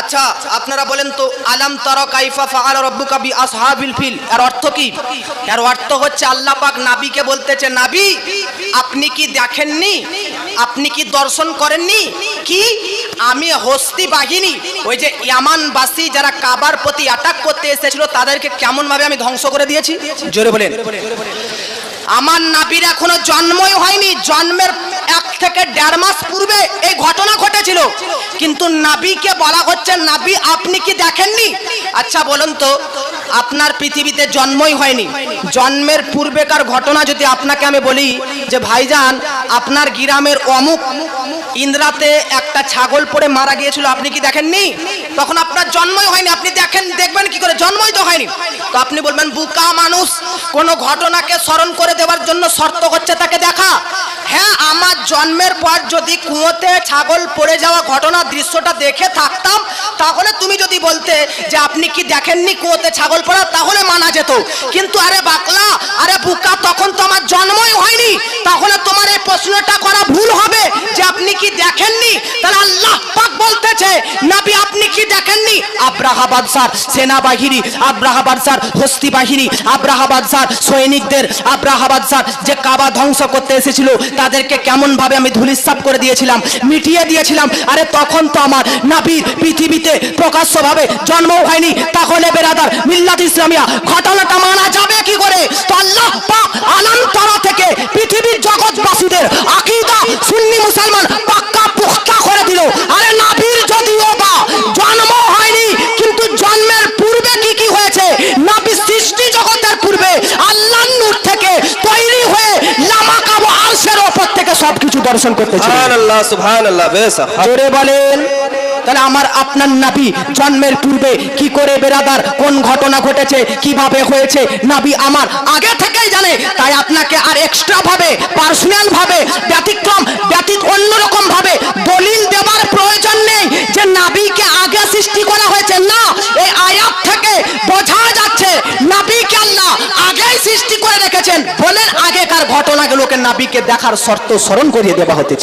আচ্ছা আপনারা বলেন তো, আলাম তারা কাইফা ফাআল রব্বুকা বি আসহাবিল ফিল? এর অর্থ কি? এর অর্থ হচ্ছে আল্লাহ পাক নাবিকে বলতেছে, নাবি, আপনি কি দেখেননি? আপনি কি দর্শন করেননি? কি? আমি হস্তি বাহিনী, ওই যে ইয়ামানবাসী যারা কাবার প্রতি অ্যাটাক করতে এসেছিল, তাদেরকে কেমন ভাবে আমি ধ্বংস করে দিয়েছি? জোরে বলেন। আমার নাবির এখনও জন্মই হয়নি, জন্মের এক থেকে দেড় মাস পূর্বে এই ঘটনা ঘটেছিল কিন্তু নাবিকে বলা হচ্ছে, নাবি, আপনি কি দেখেননি? আচ্ছা বলুন তো, আপনার পৃথিবীতে জন্মই হয়নি। জন্মের পূর্বেকার ঘটনা যদি আপনাকে আমি বলি, যে ভাইজান, আপনার গ্রামের অমুক ইন্দ্রাতে একটা ছাগল পড়ে মারা গিয়েছিল, আপনি কি দেখেননি? তখন আপনার জন্মই হয়নি, আপনি দেখেন, দেখবেন কি করে? জন্মই তো হয়নি। তো আপনি বলবেন, বুকা মানুষ, কোনো ঘটনাকে স্মরণ করে দেওয়ার জন্য শর্ত হচ্ছে তাকে দেখা। হ্যাঁ জন্মের পর যদি কুয়োতে ছাগল পড়ে যাওয়া ঘটনা দৃশ্যটা দেখে থাকতাম, তাহলে তুমি যদি বলতে যে আপনি কি দেখেননি কুয়োতে ছাগল পড়া, তাহলে মানা যেত। কিন্তু আরে বাকলা, আরে বুকা, তখন তো আমার জন্মই হয়নি। তাহলে তোমার এই প্রশ্নটা করা ভুল হবে যে আপনি কি দেখেননি? তাহলে আল্লাহ পাক বলতেছে, নবী আব্রাহা বাদশার সেনাবাহিনী আব্রাহা বাদশার হস্তি বাহিনী আব্রাহা বাদশার সৈনিকদের আব্রাহা বাদশার যে কাবা ধ্বংস করতে এসেছিল, তাদেরকে কেমন ভাবে আমি ধুলিসাপ করে দিয়েছিলাম, মিটিয়ে দিয়েছিলাম, আরে তখন তো আমার নাবির পৃথিবীতে প্রকাশ্যভাবে জন্মও হয়নি, তাহলে বেরাদার, মিল্লাত ইসলামিয়া, ঘটনাটা মানা যাবে কি করে? তো আল্লাহ পাক আনন্তর থেকে পৃথিবীর জগৎবাসীদের আকীদা সুন্নি মুসলমান দর্শন সুবহানাল্লাহ জোরে বলেন তাহলে আমার আপনার নাবি জন্মের পূর্বে কি করে বেরাদার কোন ঘটনা ঘটেছে কীভাবে হয়েছে নাবি আমার আগে থেকেই জানে তাই আপনাকে আর এক্সট্রা ভাবে পার্সোনাল ভাবে ব্যতিক্রম ব্যতীত অন্যরকম ভাবে দলিল দেওয়ার প্রয়োজন নেই যে নাবিকে আগে সৃষ্টি করা হয়েছে। না এই আয়াত থেকে বোঝা যাচ্ছে নাবিকে আল্লাহ আগেই সৃষ্টি করে রেখেছেন। বলেন ঘটনাগুলোকে নাবিকে দেখার শর্ত স্মরণ করিয়ে দেওয়া হতেছে।